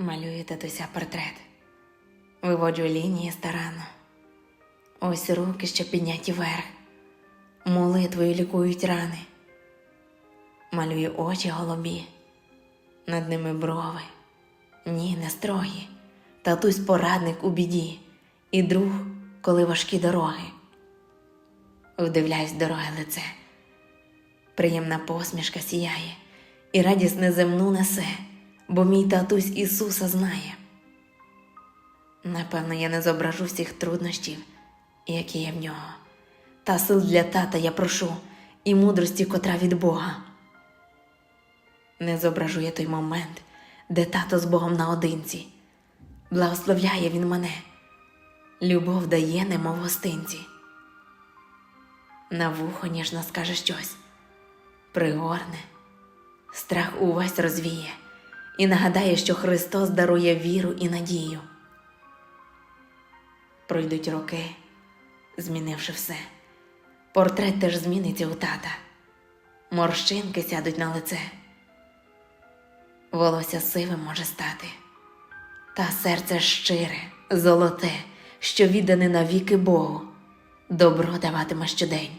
Малюю татуся портрет, виводжу лінії старанно. Ось руки, що підняті вверх, молитвою лікують рани. Малюю очі голубі, над ними брови, ні, не строгі, татусь порадник у біді, і друг, коли важкі дороги. Вдивляюсь дороге лице, приємна посмішка сіяє, і радість неземну несе, бо мій татусь Ісуса знає. Напевно, я не зображу всіх труднощів, які є в нього. Та сил для тата я прошу, і мудрості, котра від Бога. Не зображу я той момент, де тато з Богом наодинці. Благословляє він мене, любов дає, немов гостинці. На вухо ніжно скаже щось, пригорне, страх увесь розвіє і нагадає, що Христос дарує віру і надію. Пройдуть роки, змінивши все. Портрет теж зміниться у тата. Морщинки сядуть на лице. Волосся сивим може стати, та серце щире, золоте, що віддане навіки Богу, добро даватиме щодень,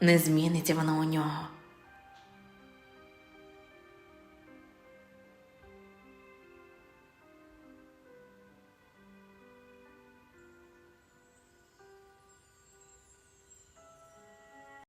не зміниться воно у нього.